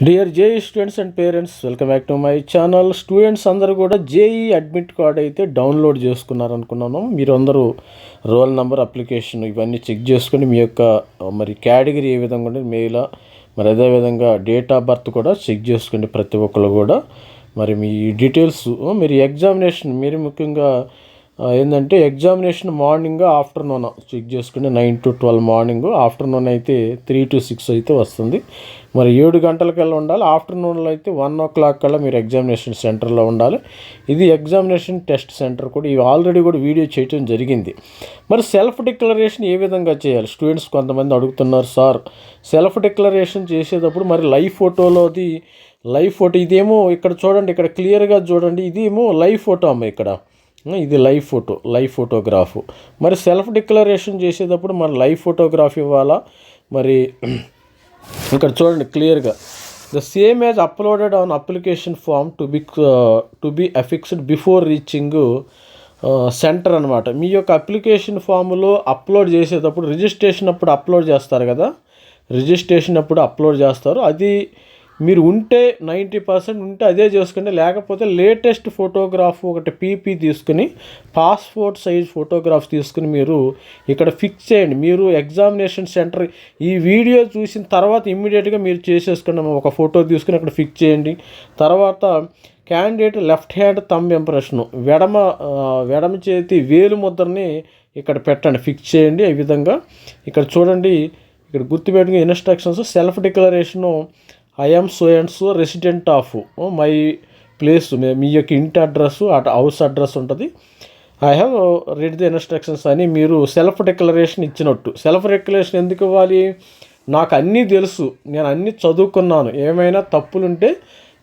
Dear JE students and parents welcome back to my channel students అందరూ కూడా JE admit card అయితే download చేసుకున్నారు అనుకున్నాను మీరు అందరూ రోల్ నెంబర్ అప్లికేషన్ ఇవన్నీ చెక్ చేసుకొని మీ యొక్క మరి కేటగిరీ ఏ విధంగా ఉండేది మేలా మరి అదేవిధంగా డేట్ ఆఫ్ బర్త్ కూడా చెక్ చేసుకోండి ప్రతి ఒక్కరు కూడా మరి మీ డీటెయిల్స్ మీరు ఎగ్జామినేషన్ మీరు ముఖ్యంగా ఏంటంటే ఎగ్జామినేషన్ మార్నింగ్ ఆఫ్టర్నూన్ చెక్ చేసుకుంటే nine to twelve morning afternoon అయితే త్రీ టు సిక్స్ అయితే వస్తుంది. మరి ఏడు గంటలకల్లా ఉండాలి. ఆఫ్టర్నూన్లో అయితే వన్ ఓ క్లాక్ కల్లా మీరు ఎగ్జామినేషన్ సెంటర్లో ఉండాలి. ఇది ఎగ్జామినేషన్ టెస్ట్ సెంటర్ కూడా ఇవి ఆల్రెడీ కూడా వీడియో చేయడం జరిగింది. మరి సెల్ఫ్ డిక్లరేషన్ ఏ విధంగా చేయాలి? స్టూడెంట్స్ కొంతమంది అడుగుతున్నారు సార్ సెల్ఫ్ డిక్లరేషన్ చేసేటప్పుడు మరి లైవ్ ఫోటోలోది లైవ్ ఫోటో ఇదేమో ఇక్కడ చూడండి ఇక్కడ క్లియర్గా చూడండి ఇదేమో లైవ్ ఫోటో అమ్మ ఇక్కడ. ఇది లైవ్ ఫోటో లైవ్ ఫోటోగ్రాఫ్. మరి సెల్ఫ్ డిక్లరేషన్ చేసేటప్పుడు మరి లైవ్ ఫోటోగ్రాఫ్ ఇవ్వాలా? మరి ఇక్కడ చూడండి క్లియర్గా. The same as uploaded on application form to be to be affixed before reaching centre అనమాట మీ యొక్క అప్లికేషన్ ఫామ్లో అప్లోడ్ చేసేటప్పుడు రిజిస్ట్రేషన్ అప్పుడు అప్లోడ్ చేస్తారు కదా? రిజిస్ట్రేషన్ అప్పుడు అప్లోడ్ చేస్తారు. అది మీరు ఉంటే నైంటీ పర్సెంట్ ఉంటే అదే చేసుకుంటే లేకపోతే లేటెస్ట్ ఫోటోగ్రాఫ్ ఒకటి పీపీ తీసుకుని పాస్పోర్ట్ సైజ్ ఫోటోగ్రాఫ్ తీసుకుని మీరు ఇక్కడ ఫిక్స్ చేయండి. మీరు ఎగ్జామినేషన్ సెంటర్ ఈ వీడియో చూసిన తర్వాత ఇమ్మీడియట్గా మీరు చేసేసుకోండి ఒక ఫోటో తీసుకుని అక్కడ ఫిక్స్ చేయండి. తర్వాత candidate left hand thumb impression వెడమ వెడమ చేతి వేలు ముద్రని ఇక్కడ పెట్టండి. ఫిక్స్ చేయండి. ఈ విధంగా? ఇక్కడ చూడండి. ఇక్కడ గుర్తుపెట్టుకుని instructions self declaration I am so and so resident of my place మీ యొక్క ఇంటి అడ్రస్ అటు హౌస్ అడ్రస్ ఉంటుంది. I have read the instructions అని మీరు సెల్ఫ్ డిక్లరేషన్ ఇచ్చినట్టు. సెల్ఫ్ డిక్లరేషన్ ఎందుకు ఇవ్వాలి? నాకు అన్నీ తెలుసు. నేను అన్నీ చదువుకున్నాను. ఏమైనా తప్పులుంటే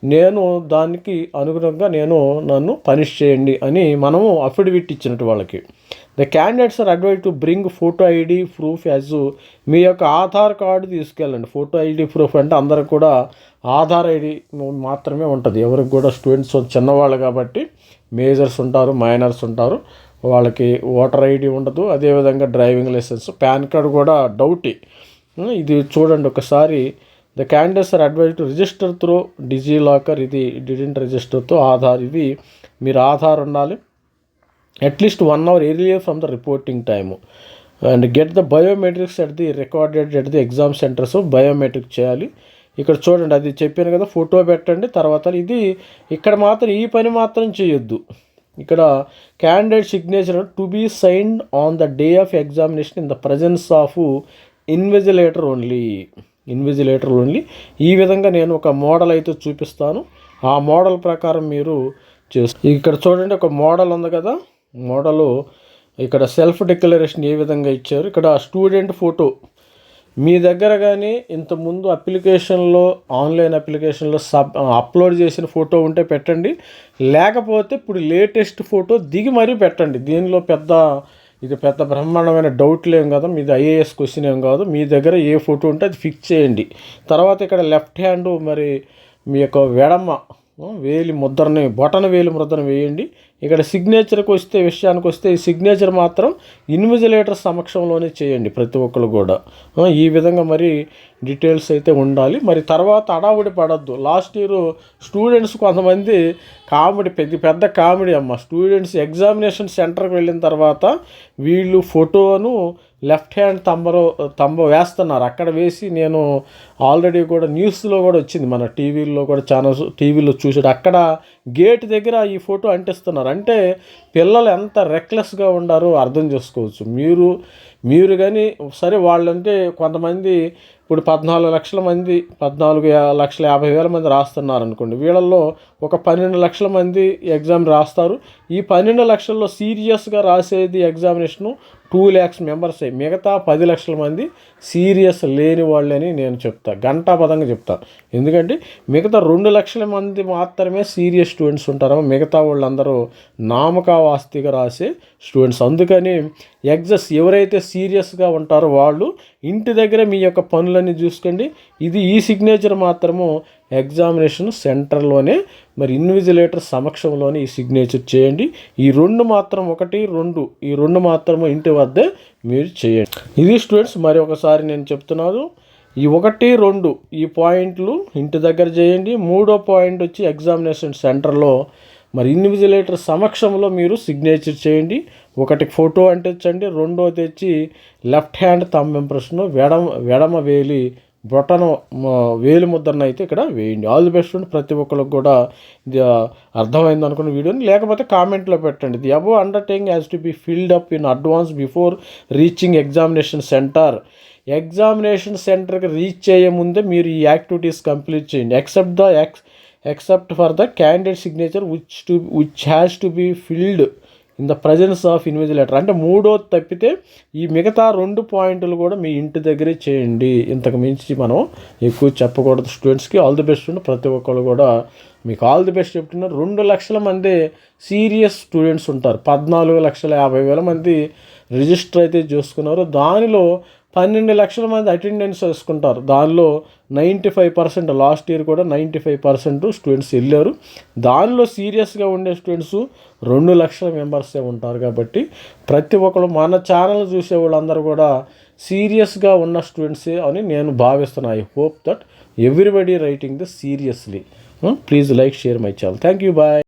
నేను దానికి అనుగుణంగా నేను నన్ను పనిష్ చేయండి అని మనము అఫిడవిట్ ఇచ్చినట్టు వాళ్ళకి. The candidates are advise to bring photo ID proof as మీ యొక్క ఆధార్ కార్డు తీసుకెళ్ళండి. ఫోటో ఐడి ప్రూఫ్ అంటే అందరికి కూడా ఆధార్ ఐడి మాత్రమే ఉంటుంది. ఎవరికి కూడా స్టూడెంట్స్ చిన్నవాళ్ళు కాబట్టి మేజర్స్ ఉంటారు మైనర్స్ ఉంటారు. వాళ్ళకి ఓటర్ ఐడి ఉండదు. అదేవిధంగా డ్రైవింగ్ లైసెన్స్ పాన్ కార్డు కూడా డౌటీ ఇది చూడండి ఒకసారి. The candidates are advise to register through DigiLocker ఇది డిడెంట్ రిజిస్టర్తో ఆధార్ ఇవి. మీరు ఆధార్ ఉండాలి. At least one hour earlier from the reporting time and get the biometrics at the recorded at the exam centres biometric చేయాలి. ఇక్కడ చూడండి అది చెప్పాను కదా ఫోటో పెట్టండి తర్వాత ఇది ఇక్కడ మాత్రం ఈ పని మాత్రం చేయొద్దు. ఇక్కడ candidate signature to be signed on the day of examination in the presence of invigilator only invigilator only ఈ విధంగా నేను ఒక మోడల్ అయితే చూపిస్తాను. ఆ మోడల్ ప్రకారం మీరు చేస్తారు ఇక్కడ చూడండి ఒక మోడల్ ఉంది కదా. మోడలు ఇక్కడ సెల్ఫ్ డిక్లరేషన్ ఏ విధంగా ఇచ్చారు? ఇక్కడ స్టూడెంట్ ఫోటో. మీ దగ్గర కానీ ఇంతకుముందు అప్లికేషన్లో ఆన్లైన్ అప్లికేషన్లో సబ్ అప్లోడ్ చేసిన ఫోటో ఉంటే పెట్టండి. లేకపోతే ఇప్పుడు లేటెస్ట్ ఫోటో దిగి మరీ పెట్టండి. దీనిలో పెద్ద ఇది పెద్ద బ్రహ్మాండమైన డౌట్లు ఏం కాదు. మీది ఐఏఎస్ క్వశ్చన్ ఏం కాదు. మీ దగ్గర ఏ ఫోటో ఉంటే అది ఫిక్స్ చేయండి. తర్వాత ఇక్కడ లెఫ్ట్ హ్యాండ్ మరి మీ యొక్క వెడమ వేలి ముద్రని బొటన వేలి ముద్రను వేయండి. ఇక్కడ సిగ్నేచర్కి వస్తే విషయానికి వస్తే ఈ సిగ్నేచర్ మాత్రం ఇన్విజిలేటర్ సమక్షంలోనే చేయండి ప్రతి ఒక్కరు కూడా. ఈ విధంగా మరి డీటెయిల్స్ అయితే ఉండాలి. మరి తర్వాత అడావుడి పడద్దు. లాస్ట్ ఇయర్ స్టూడెంట్స్ కొంతమంది కామెడీ పెద్ద పెద్ద కామెడీ అమ్మ. స్టూడెంట్స్ ఎగ్జామినేషన్ సెంటర్కి వెళ్ళిన తర్వాత వీళ్ళు ఫోటోను లెఫ్ట్ హ్యాండ్ తంబరో తంబ వేస్తున్నారు. అక్కడ వేసి నేను ఆల్రెడీ కూడా న్యూస్లో కూడా వచ్చింది. మన టీవీలో కూడా ఛానల్స్ టీవీలో చూసాడు అక్కడ గేట్ దగ్గర ఈ ఫోటో అంటిస్తున్నారు. అంటే పిల్లలు ఎంత రెక్లెస్గా ఉండారో అర్థం చేసుకోవచ్చు. మీరు మీరు కానీ సరే వాళ్ళంటే కొంతమంది ఇప్పుడు పద్నాలుగు లక్షల మంది పద్నాలుగు లక్షల యాభై వేల మంది రాస్తున్నారు అనుకోండి. వీళ్ళల్లో ఒక పన్నెండు లక్షల మంది ఎగ్జామ్ రాస్తారు. ఈ పన్నెండు లక్షల్లో సీరియస్గా రాసేది ఎగ్జామినేషను టూ ల్యాక్స్ మెంబర్స్ మిగతా పది లక్షల మంది సీరియస్ లేని వాళ్ళని నేను చెప్తా గంటాపదంగా చెప్తాను ఎందుకంటే మిగతా రెండు లక్షల మంది మాత్రమే సీరియస్ స్టూడెంట్స్ ఉంటారు మిగతా వాళ్ళందరూ నామకావాస్తిగా రాసే స్టూడెంట్స్. అందుకని ఎగ్జస్ట్ ఎవరైతే సీరియస్గా ఉంటారో వాళ్ళు ఇంటి దగ్గర మీ యొక్క పనులన్నీ చూసుకోండి. ఇది ఈ సిగ్నేచర్ మాత్రము ఎగ్జామినేషన్ సెంటర్లోనే మరి ఇన్విజిలేటర్ సమక్షంలోనే ఈ సిగ్నేచర్ చేయండి. ఈ రెండు మాత్రం ఒకటి రెండు ఈ రెండు మాత్రం ఇంటి వద్దే మీరు చేయండి. ఇది స్టూడెంట్స్ మరి ఒకసారి నేను చెప్తున్నాను. ఈ ఒకటి రెండు ఈ పాయింట్లు ఇంటి దగ్గర చేయండి. మూడో పాయింట్ వచ్చి ఎగ్జామినేషన్ సెంటర్లో మరి ఇన్విజిలేటర్ సమక్షంలో మీరు సిగ్నేచర్ చేయండి. ఒకటి ఫోటో అంటించండి రెండో తెచ్చి లెఫ్ట్ హ్యాండ్ తమ్ ఇంప్రెషన్ వెడమ వెడమ వేలి బొటన వేలు వేలి ముద్రను అయితే ఇక్కడ వేయండి. ఆల్ ది బెస్ట్ అండి ప్రతి ఒక్కరికి కూడా ఇది అర్థమైంది అనుకున్న వీడియోని లేకపోతే కామెంట్లో పెట్టండి. The above undertaking has to be filled up in advance before reaching examination centre examination సెంటర్కి రీచ్ చేయే ముందే మీరు ఈ యాక్టివిటీస్ కంప్లీట్ చేయండి. Except the ex except for the candidate signature which to which has to be filled in the presence of invigilator అంటే మూడో తప్పితే ఈ మిగతా రెండు పాయింట్లు కూడా మీ ఇంటి దగ్గరే చేయండి. ఇంతకు మించి మనం ఎక్కువ చెప్పకూడదు స్టూడెంట్స్కి. ఆల్ ది బెస్ట్ ఉండి ప్రతి ఒక్కరు కూడా మీకు ఆల్ ది బెస్ట్ చెప్తున్నారు. రెండు లక్షల మంది సీరియస్ స్టూడెంట్స్ ఉంటారు. పద్నాలుగు లక్షల యాభై వేల మంది రిజిస్టర్ అయితే చేసుకున్నారు. దానిలో పన్నెండు లక్షల మంది అటెండెన్స్ వేసుకుంటారు. దానిలో ninety five percent last year కూడా నైంటీ ఫైవ్ పర్సెంట్ స్టూడెంట్స్ వెళ్ళారు. దానిలో సీరియస్గా ఉండే స్టూడెంట్స్ రెండు లక్షల మెంబర్సే ఉంటారు కాబట్టి ప్రతి ఒక్కరు మన ఛానల్ చూసే వాళ్ళందరూ కూడా సీరియస్గా ఉన్న స్టూడెంట్సే అని నేను భావిస్తున్నాను I hope that everybody writing the seriously please like share my channel thank you bye